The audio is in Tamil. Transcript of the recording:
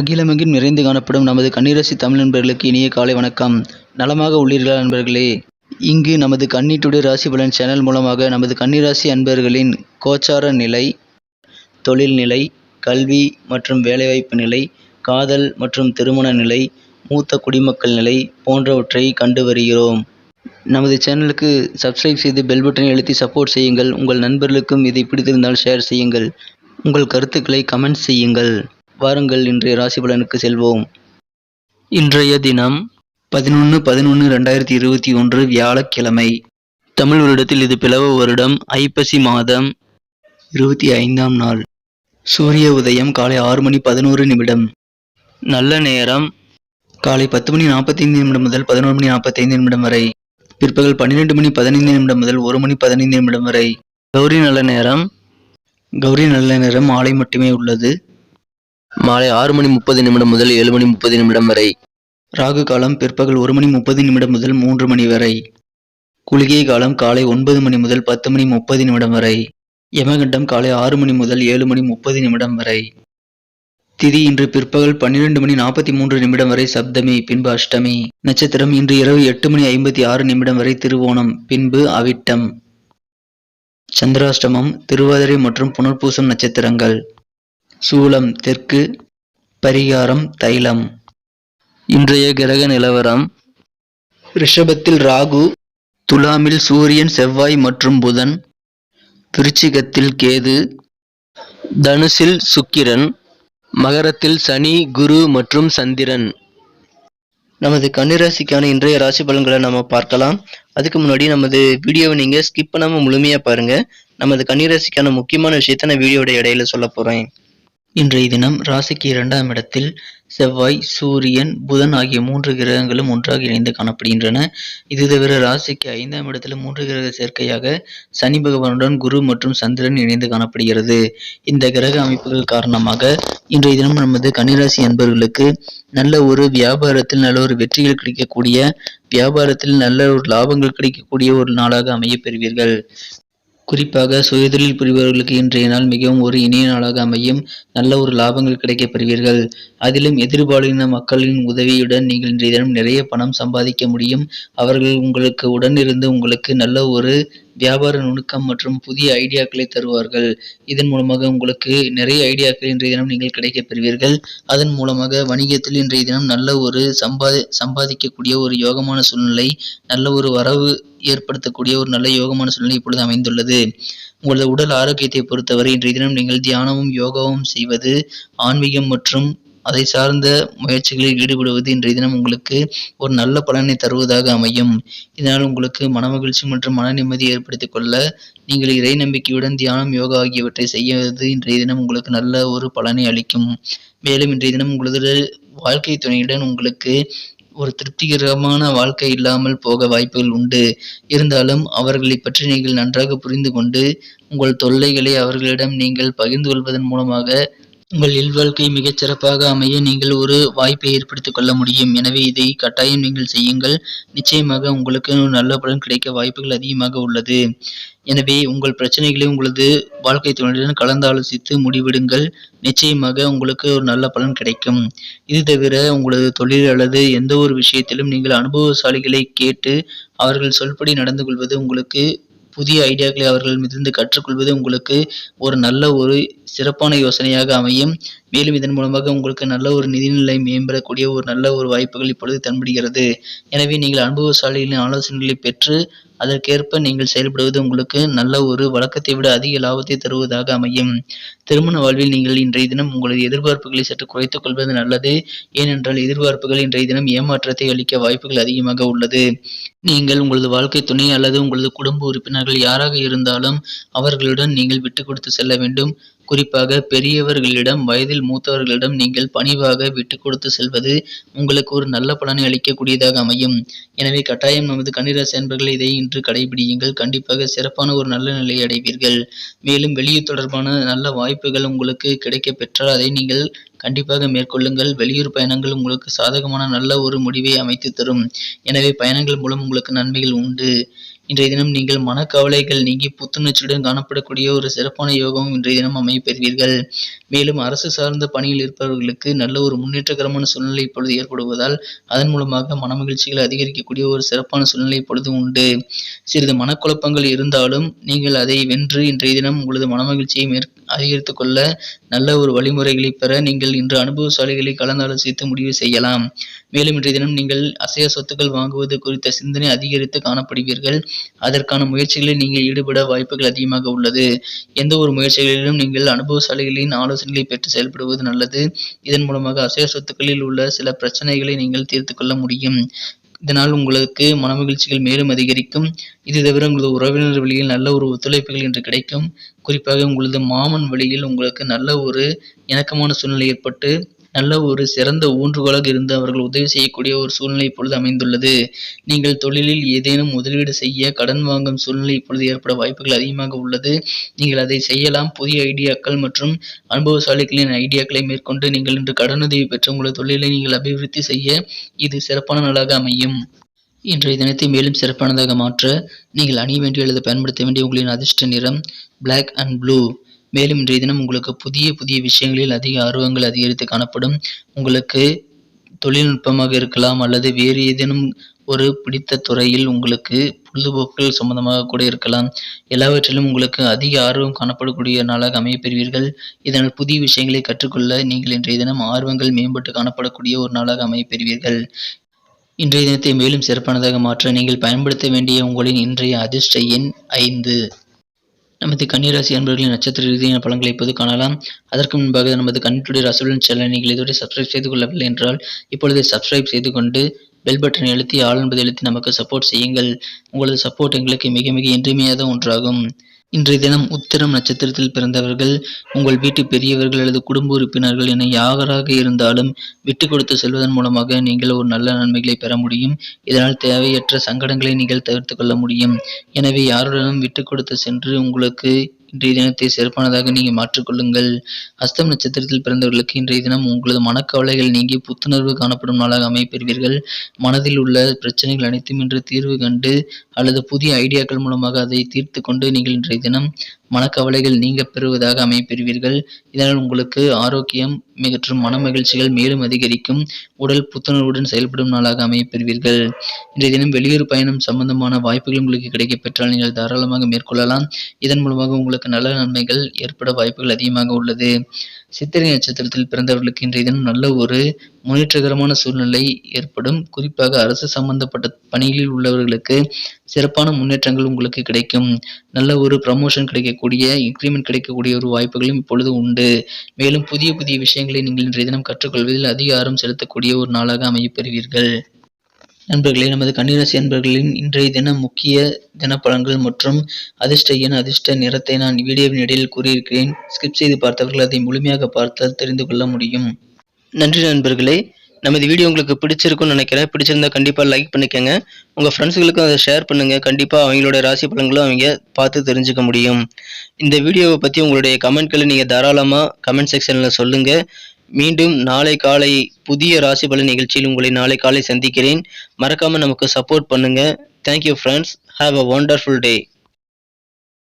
அகிலமெங்கும் நிறைந்து காணப்படும் நமது கண்ணீரசி தமிழ் நண்பர்களுக்கு இனிய காலை வணக்கம். நலமாக உள்ளீர்களா நண்பர்களே? இங்கு நமது கண்ணீட்டுடைய டுடே ராசி பலன் சேனல் மூலமாக நமது கன்னிராசி அன்பர்களின் கோச்சார நிலை தொழில் நிலை கல்வி மற்றும் வேலைவாய்ப்பு நிலை காதல் மற்றும் திருமண நிலை மூத்த குடிமக்கள் நிலை போன்றவற்றை கண்டு வருகிறோம். நமது சேனலுக்கு சப்ஸ்கிரைப் செய்து பெல் பட்டனை அழுத்தி சப்போர்ட் செய்யுங்கள். உங்கள் நண்பர்களுக்கும் இதை பிடித்திருந்தால் ஷேர் செய்யுங்கள். உங்கள் கருத்துக்களை கமெண்ட் செய்யுங்கள். வாருங்கள் இன்றைய ராசி பலனுக்கு செல்வோம். இன்றைய தினம் பதினொன்று பதினொன்று ரெண்டாயிரத்தி இருபத்தி ஒன்று வியாழக்கிழமை. தமிழ் வருடத்தில் இது பிளவ வருடம் ஐப்பசி மாதம் இருபத்தி ஐந்தாம் நாள். சூரிய உதயம் காலை ஆறு மணி பதினோரு நிமிடம். நல்ல நேரம் காலை பத்து மணி நாற்பத்தைந்து நிமிடம் முதல் பதினோரு மணி நாற்பத்தைந்து நிமிடம் வரை. பிற்பகல் பன்னிரெண்டு மணி பதினைந்து நிமிடம் முதல் ஒரு மணி பதினைந்து நிமிடம் வரை. கௌரி நல்ல நேரம். கௌரி நல்ல நேரம் மாலை மட்டுமே உள்ளது. மாலை ஆறு மணி முப்பது நிமிடம் முதல் ஏழு மணி முப்பது நிமிடம் வரை. ராகு காலம் பிற்பகல் ஒரு மணி முப்பது நிமிடம் முதல் மூன்று மணி வரை. குளிகை காலம் காலை ஒன்பது மணி முதல் பத்து மணி முப்பது நிமிடம் வரை. யமகண்டம் காலை ஆறு மணி முதல் ஏழு மணி முப்பது நிமிடம் வரை. திதி இன்று பிற்பகல் பன்னிரண்டு மணி நாற்பத்தி மூன்று நிமிடம் வரை சப்தமி பின்பு அஷ்டமி. நட்சத்திரம் இன்று இரவு எட்டு மணி ஐம்பத்தி ஆறு நிமிடம் வரை திருவோணம் பின்பு அவிட்டம். சந்திராஷ்டமம் திருவாதிரை மற்றும் புனர்பூசம் நட்சத்திரங்கள். சூலம் தெற்கு பரிகாரம் தைலம். இன்றைய கிரக நிலவரம் ரிஷபத்தில் ராகு துலாமில் சூரியன் செவ்வாய் மற்றும் புதன் விருச்சிகத்தில் கேது தனுசில் சுக்கிரன் மகரத்தில் சனி குரு மற்றும் சந்திரன். நமது கன்னிராசிக்கான இன்றைய ராசி பலன்களை நம்ம பார்க்கலாம். அதுக்கு முன்னாடி நமது வீடியோவை நீங்கள் ஸ்கிப் பண்ணாமல் முழுமையாக பாருங்க. நமது கன்னிராசிக்கான முக்கியமான விஷயத்த நான் வீடியோட இடையில சொல்ல போகிறேன் இன்றைய தினம் ராசிக்கு இரண்டாம் இடத்தில் செவ்வாய் சூரியன் புதன் ஆகிய மூன்று கிரகங்களும் ஒன்றாக இணைந்து காணப்படுகின்றன. இது தவிர ராசிக்கு ஐந்தாம் இடத்தில் மூன்று கிரக சேர்க்கையாக சனி பகவானுடன் குரு மற்றும் சந்திரன் இணைந்து காணப்படுகிறது. இந்த கிரக அமைப்புகள் காரணமாக இன்றைய தினம் நமது கன்னிராசி அன்பர்களுக்கு நல்ல ஒரு வியாபாரத்தில் நல்ல ஒரு வெற்றிகள் கிடைக்கக்கூடிய வியாபாரத்தில் நல்ல ஒரு லாபங்கள் கிடைக்கக்கூடிய ஒரு நாளாக அமைய பெறுவீர்கள். குறிப்பாக சுயதொழில் புரிபவர்களுக்கு இன்றைய நாள் மிகவும் ஒரு இனிய நாளாக அமையும். நல்ல ஒரு லாபங்கள் கிடைக்கப் பெறுவீர்கள். அதிலும் எதிர்பாலின மக்களின் உதவியுடன் நீங்கள் இன்றைய தினம் நிறைய பணம் சம்பாதிக்க முடியும். அவர்கள் உங்களுக்கு உடனிருந்து உங்களுக்கு நல்ல ஒரு வியாபார நுணுக்கம் மற்றும் புதிய ஐடியாக்களை தருவார்கள். இதன் மூலமாக உங்களுக்கு நிறைய ஐடியாக்கள் இன்றைய தினம் நீங்கள் கிடைக்கப் பெறுவீர்கள். அதன் மூலமாக வணிகத்தில் இன்றைய தினம் நல்ல ஒரு சம்பாதி சம்பாதிக்கக்கூடிய ஒரு யோகமான சூழ்நிலை நல்ல ஒரு வரவு ஏற்படுத்தக்கூடிய ஒரு நல்ல யோகமான சூழ்நிலை இப்பொழுது அமைந்துள்ளது. உங்களது உடல் ஆரோக்கியத்தை பொறுத்தவரை இன்றைய தினம் நீங்கள் தியானமும் யோகாவும் செய்வது ஆன்மீகம் மற்றும் அதை சார்ந்த முயற்சிகளில் ஈடுபடுவது இன்றைய தினம் உங்களுக்கு ஒரு நல்ல பலனை தருவதாக அமையும். இதனால் உங்களுக்கு மனமகிழ்ச்சி மற்றும் மன நிம்மதி ஏற்படுத்திக் கொள்ள நீங்கள் இறை நம்பிக்கையுடன் தியானம் யோகா ஆகியவற்றை செய்வது இன்றைய தினம் உங்களுக்கு நல்ல ஒரு பலனை அளிக்கும். மேலும் இன்றைய தினம் உங்களது வாழ்க்கை துணையுடன் உங்களுக்கு ஒரு திருப்திகரமான வாழ்க்கை இல்லாமல் போக வாய்ப்புகள் உண்டு. இருந்தாலும் அவர்களை பற்றி நீங்கள் நன்றாக புரிந்து கொண்டு உங்கள் தொல்லைகளை அவர்களிடம் நீங்கள் பகிர்ந்து கொள்வதன் மூலமாக உங்கள் இல்வாழ்க்கை மிகச் சிறப்பாக அமைய நீங்கள் ஒரு வாய்ப்பை ஏற்படுத்திக் கொள்ள முடியும். எனவே இதை கட்டாயம் நீங்கள் செய்யுங்கள். நிச்சயமாக உங்களுக்கு நல்ல பலன் கிடைக்க வாய்ப்புகள் அதிகமாக உள்ளது. எனவே உங்கள் பிரச்சனைகளை உங்களது வாழ்க்கை துணையுடன் கலந்து ஆலோசித்து முடிவெடுங்கள். நிச்சயமாக உங்களுக்கு ஒரு நல்ல பலன் கிடைக்கும். இது தவிர உங்களது தொழில் அல்லது எந்த ஒரு விஷயத்திலும் நீங்கள் அனுபவசாலிகளை கேட்டு அவர்கள் சொல்படி நடந்து கொள்வது உங்களுக்கு புதிய ஐடியாக்களை அவர்கள் அவர்களிடமிருந்து கற்றுக்கொள்வது உங்களுக்கு ஒரு நல்ல ஒரு சிறப்பான யோசனையாக அமையும். மேலும் இதன் மூலமாக உங்களுக்கு நல்ல ஒரு நிதிநிலை மேம்படக்கூடிய ஒரு நல்ல ஒரு வாய்ப்புகள் இப்பொழுது தென்படுகிறது எனவே நீங்கள் அனுபவசாலிகளின் ஆலோசனைகளை பெற்று அதற்கேற்ப நீங்கள் செயல்படுவது உங்களுக்கு நல்ல ஒரு வழக்கத்தை விட அதிக லாபத்தை தருவதாக அமையும். திருமண வாழ்வில் நீங்கள் இன்றைய தினம் உங்களது எதிர்பார்ப்புகளை சற்று குறைத்துக் கொள்வது நல்லது. ஏனென்றால் எதிர்பார்ப்புகள் இன்றைய தினம் ஏமாற்றத்தை அளிக்க வாய்ப்புகள் அதிகமாக உள்ளது. நீங்கள் உங்களது வாழ்க்கை துணை அல்லது உங்களது குடும்ப உறுப்பினர்கள் யாராக இருந்தாலும் அவர்களுடன் நீங்கள் விட்டு கொடுத்து செல்ல வேண்டும். குறிப்பாக பெரியவர்களிடம் வயதில் மூத்தவர்களிடம் நீங்கள் பணிவாக விட்டு கொடுத்து செல்வது உங்களுக்கு ஒரு நல்ல பலனை அளிக்கக்கூடியதாக அமையும். எனவே கட்டாயம் நமது கன்னிராசி அன்பர்கள் இதை இன்று கடைபிடியுங்கள். கண்டிப்பாக சிறப்பான ஒரு நல்ல நிலையை அடைவீர்கள். மேலும் வெளியூர் தொடர்பான நல்ல வாய்ப்புகள் உங்களுக்கு கிடைக்கப் பெற்றால் அதை நீங்கள் கண்டிப்பாக மேற்கொள்ளுங்கள். வெளியூர் பயணங்கள் உங்களுக்கு சாதகமான நல்ல ஒரு முடிவை அமைத்து தரும். எனவே பயணங்கள் மூலம் உங்களுக்கு நன்மைகள் உண்டு. இன்றைய தினம் நீங்கள் மனக்கவலைகள் நீங்கி புத்துணர்ச்சியுடன் காணப்படக்கூடிய ஒரு சிறப்பான யோகமும் இன்றைய தினம் அமைய பெறுவீர்கள். மேலும் அரசு சார்ந்த பணியில் இருப்பவர்களுக்கு நல்ல ஒரு முன்னேற்றகரமான சூழ்நிலை இப்பொழுது ஏற்படுவதால் அதன் மூலமாக மனமகிழ்ச்சிகள் அதிகரிக்கக்கூடிய ஒரு சிறப்பான சூழ்நிலை இப்பொழுது உண்டு. சிறிது மனக்குழப்பங்கள் இருந்தாலும் நீங்கள் அதை வென்று இன்றைய தினம் உங்களது மனமகிழ்ச்சியை மேற் அதிகரித்து கொள்ள நல்ல ஒரு வழிமுறைகளை பெற நீங்கள் இன்று அனுபவசாலிகளை கலந்தாலோசித்து முடிவு செய்யலாம். மேலும் இன்றைய தினம் நீங்கள் அசைய சொத்துக்கள் வாங்குவது குறித்த சிந்தனை அதிகரித்து காணப்படுவீர்கள். அதற்கான முயற்சிகளில் நீங்கள் ஈடுபட வாய்ப்புகள் அதிகமாக உள்ளது. எந்த ஒரு முயற்சிகளிலும் நீங்கள் அனுபவசாலிகளின் ஆலோசனைகளை பெற்று செயல்படுவது நல்லது. இதன் மூலமாக அசைய சொத்துக்களில் உள்ள சில பிரச்சனைகளை நீங்கள் தீர்த்து கொள்ள முடியும். இதனால் உங்களுக்கு மனமகிழ்ச்சிகள் மேலும் அதிகரிக்கும். இது தவிர உங்களது உறவினர் வழியில் நல்ல ஒரு ஒத்துழைப்புகள் இன்று கிடைக்கும். குறிப்பாக உங்களது மாமன் வழியில் உங்களுக்கு நல்ல ஒரு இணக்கமான சூழ்நிலை ஏற்பட்டு நல்ல ஒரு சிறந்த ஊன்றுகோலாக இருந்து அவர்கள் உதவி செய்யக்கூடிய ஒரு சூழ்நிலை இப்பொழுது அமைந்துள்ளது. நீங்கள் தொழிலில் ஏதேனும் முதலீடு செய்ய கடன் வாங்கும் சூழ்நிலை இப்பொழுது ஏற்பட வாய்ப்புகள் அதிகமாக உள்ளது. நீங்கள் அதை செய்யலாம். புதிய ஐடியாக்கள் மற்றும் அனுபவசாலிகளின் ஐடியாக்களை மேற்கொண்டு நீங்கள் இன்று கடனுதவி பெற்று உங்களது தொழிலை நீங்கள் அபிவிருத்தி செய்ய இது சிறப்பான நாளாக அமையும். இன்றைய தினத்தை மேலும் சிறப்பானதாக மாற்ற நீங்கள் அணிய வேண்டிய அல்லது பயன்படுத்த வேண்டிய உங்களின் அதிர்ஷ்ட நிறம் பிளாக் அண்ட் ப்ளூ மேலும் இன்றைய தினம் உங்களுக்கு புதிய புதிய விஷயங்களில் அதிக ஆர்வங்கள் அதிகரித்து காணப்படும். உங்களுக்கு தொழில்நுட்பமாக இருக்கலாம் அல்லது வேறு ஏதேனும் ஒரு பிடித்த துறையில் உங்களுக்கு பொழுதுபோக்குகள் சம்பந்தமாக கூட இருக்கலாம். எல்லாவற்றிலும் உங்களுக்கு அதிக ஆர்வம் காணப்படக்கூடிய நாளாக அமையப்பெறுவீர்கள். இதனால் புதிய விஷயங்களை கற்றுக்கொள்ள நீங்கள் இன்றைய தினம் ஆர்வங்கள் மேம்பட்டு காணப்படக்கூடிய ஒரு நாளாக அமையப்பெறுவீர்கள். இன்றைய தினத்தை மேலும் சிறப்பானதாக மாற்ற நீங்கள் பயன்படுத்த வேண்டிய உங்களின் இன்றைய அதிர்ஷ்ட எண் ஐந்து. நமது கன்னிராசி அன்பர்களின் நட்சத்திர ரீதியான பலன்களை இப்போது காணலாம். அதற்கு முன்பாக நமது கண்ணுடைய ரசூலன் சேனலை நீங்கள் இதுவரை சப்ஸ்கிரைப் செய்து கொள்ளவில்லை என்றால் இப்பொழுது சப்ஸ்கிரைப் செய்து கொண்டு பெல் பட்டனை அழுத்தி ஆள் என்பதை அழுத்தி நமக்கு சப்போர்ட் செய்யுங்கள். உங்களது சப்போர்ட் எங்களுக்கு மிக மிக இன்றியமையாத ஒன்றாகும். இன்றைய தினம் உத்திரம் நட்சத்திரத்தில் பிறந்தவர்கள் உங்கள் வீட்டு பெரியவர்கள் அல்லது குடும்ப உறுப்பினர்கள் என யாராக இருந்தாலும் விட்டு கொடுத்து செல்வதன் மூலமாக நீங்கள் ஒரு நல்ல நன்மைகளை பெற முடியும். இதனால் தேவையற்ற சங்கடங்களை நீங்கள் தவிர்த்து கொள்ள முடியும். எனவே யாருடனும் விட்டு கொடுத்து சென்று உங்களுக்கு இன்றைய தினத்தை சிறப்பானதாக நீங்கள் மாற்றிக்கொள்ளுங்கள். அஸ்தம் நட்சத்திரத்தில் பிறந்தவர்களுக்கு இன்றைய தினம் உங்களது மனக்கவலைகள் நீங்கி புத்துணர்வு காணப்படும் நாளாக அமைப்பெறுவீர்கள் மனதில் உள்ள பிரச்சனைகள் அனைத்தும் இன்று தீர்வு கண்டு அல்லது புதிய ஐடியாக்கள் மூலமாக அதை தீர்த்து கொண்டு நீங்கள் இன்றைய தினம் மனக்கவலைகள் நீங்க பெறுவதாக அமைப்பெறுவீர்கள் இதனால் உங்களுக்கு ஆரோக்கியம் மற்றும் மன மகிழ்ச்சிகள் மேலும் அதிகரிக்கும். உடல் புத்துணர்வுடன் செயல்படும் நாளாக அமையப்பெறுவீர்கள் இன்றைய தினம் வெளியூர் பயணம் சம்பந்தமான வாய்ப்புகள் உங்களுக்கு கிடைக்கப் பெற்றால் நீங்கள் தாராளமாக மேற்கொள்ளலாம். இதன் மூலமாக உங்களுக்கு நல்ல நன்மைகள் ஏற்பட வாய்ப்புகள் அதிகமாக உள்ளது. சித்திரை நட்சத்திரத்தில் பிறந்தவர்களுக்கு இன்றைய தினம் நல்ல ஒரு முன்னேற்றகரமான சூழ்நிலை ஏற்படும். குறிப்பாக அரசு சம்பந்தப்பட்ட பணிகளில் உள்ளவர்களுக்கு சிறப்பான முன்னேற்றங்கள் உங்களுக்கு கிடைக்கும். நல்ல ஒரு ப்ரமோஷன் கிடைக்கக்கூடிய இன்க்ரிமெண்ட் கிடைக்கக்கூடிய ஒரு வாய்ப்புகளும் இப்பொழுது உண்டு. மேலும் புதிய புதிய விஷயங்களை நீங்கள் இன்றைய தினம் கற்றுக்கொள்வதில் அதிக ஆர்வம் செலுத்தக்கூடிய ஒரு நாளாக அமையப்பெறுவீர்கள் நண்பர்களே நமது கன்னிராசி அன்பர்களின் இன்றைய தின முக்கிய தினப்பலன்கள் மற்றும் அதிர்ஷ்ட எண் அதிர்ஷ்ட நிறத்தை நான் வீடியோவின் இடையில் கூறியிருக்கிறேன். ஸ்கிப் செய்து பார்த்தவர்கள் அதை முழுமையாக பார்த்தால் தெரிந்து கொள்ள முடியும். நன்றி நண்பர்களே. நமது வீடியோ உங்களுக்கு பிடிச்சிருக்கும்னு நினைக்கிறேன். பிடிச்சிருந்தா கண்டிப்பாக லைக் பண்ணிக்கோங்க. உங்கள் ஃப்ரெண்ட்ஸுகளுக்கும் அதை ஷேர் பண்ணுங்கள் கண்டிப்பாக அவங்களோட ராசி பலன்களும் அவங்க பார்த்து தெரிஞ்சுக்க முடியும். இந்த வீடியோவை பற்றி உங்களுடைய கமெண்ட்களை நீங்கள் தாராளமாக கமெண்ட் செக்ஷனில் சொல்லுங்கள் மீண்டும் நாளை காலை புதிய ராசி பலன் நிகழ்ச்சியில் உங்களை நாளை காலை சந்திக்கிறேன். மறக்காமல் நமக்கு சப்போர்ட் பண்ணுங்கள் thank you friends have a wonderful day